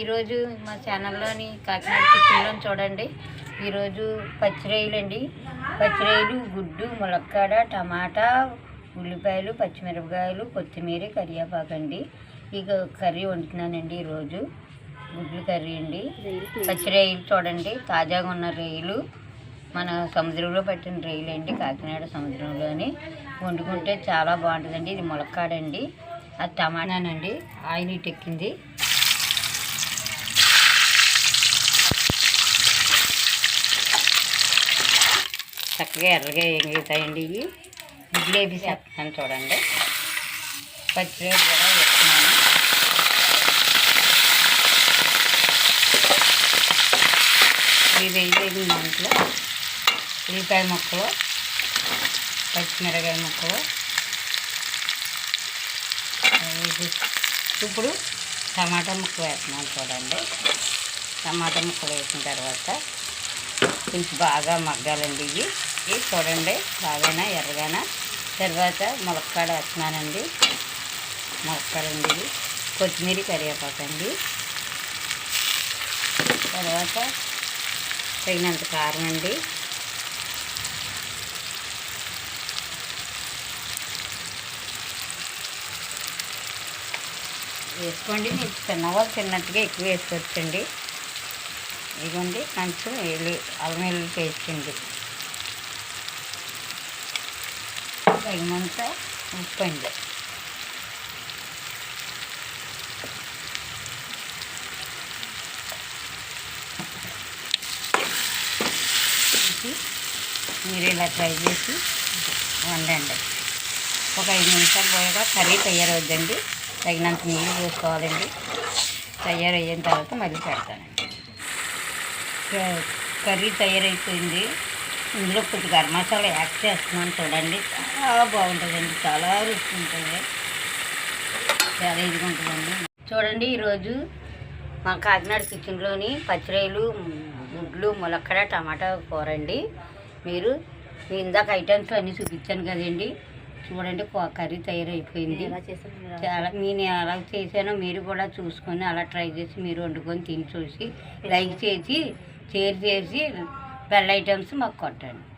ఈరోజు మా ఛానల్లోని కాకినాడ కిచెన్లో చూడండి. ఈరోజు పచ్చిరొయ్యలు అండి పచ్చిరొయ్యలు గుడ్డు ములక్కాడ టమాటా ఉల్లిపాయలు పచ్చిమిరపకాయలు కొత్తిమీర కరివేపాకు అండి. ఇక కర్రీ వండుతున్నానండి ఈరోజు. గుడ్లు కర్రీ అండి. పచ్చిరొయ్యలు చూడండి. తాజాగా ఉన్న రొయ్యలు. మన సముద్రంలో పట్టిన రొయ్యలు అండి కాకినాడ సముద్రంలోని. వండుకుంటే చాలా బాగుంటుందండి. ఇది ములక్కాడండి. అది టమాటానండి. ఆయిల్ ఇటు చక్కగా ఎర్రగా ఎగుతాయండి ఇవి. జిలేబీ వేసి చూడండి. పచ్చిరేపు కూడా వేస్తున్నాను. ఇవి వేయలేదు దాంట్లో ఉల్లిపాయ ముక్కలు పచ్చిమిరకాయ ముక్కలు. ఇప్పుడు టమాటా ముక్క వేస్తున్నాను చూడండి. టమాటా ముక్కలు వేసిన తర్వాత కొంచెం బాగా మగ్గాలండి ఇవి. చూడండి బాగానా ఎర్రగానా? తర్వాత ములక్కాడ వేస్తున్నానండి. ములక్కాడండి ఇది కొత్తిమీర కరివేపాకండి తర్వాత తగినంత కారం అండి. వేసుకోండి. మీకు తిన్నవాళ్ళు తిన్నట్టుగా ఎక్కువ వేసుకోవచ్చండి. ఇదిగోండి కొంచెం ఎల్లు అల్లం వెల్లుల్లి పేస్ట్ అండి. తగినంత ఉప్పు అండి మీరు ఇలా ట్రై చేసి వండండి. ఒక ఐదు నిమిషాలు పోయాక కర్రీ తయారవుద్దండి. తగినంత నీళ్ళు పోసుకోవాలండి. తయారయ్యిన తర్వాత మళ్ళీ పెడతానండి. కర్రీ తయారైపోయింది. ఇందులో కొద్ది గరం మసాలా యాడ్ చేస్తున్నాను చూడండి. చాలా బాగుంటుందండి చాలా రుచి ఉంటుంది చాలా ఇదిగా ఉంటుందండి చూడండి ఈరోజు మా కాకినాడ కిచెన్లోని పచ్చిరొయ్యలు గుడ్లు ములక్కడ టమాటా కూర అండి మీరు ఇందాక ఐటమ్స్ అన్నీ చూపించాను కదండి. చూడండి కర్రీ తయారైపోయింది. చాలా నేను ఎలా చేశానో మీరు కూడా చూసుకొని అలా ట్రై చేసి మీరు వండుకొని తిని చూసి లైక్ చేసి షేర్ చేసి బెల్ ఐటమ్స్ మాకు కొట్టండి.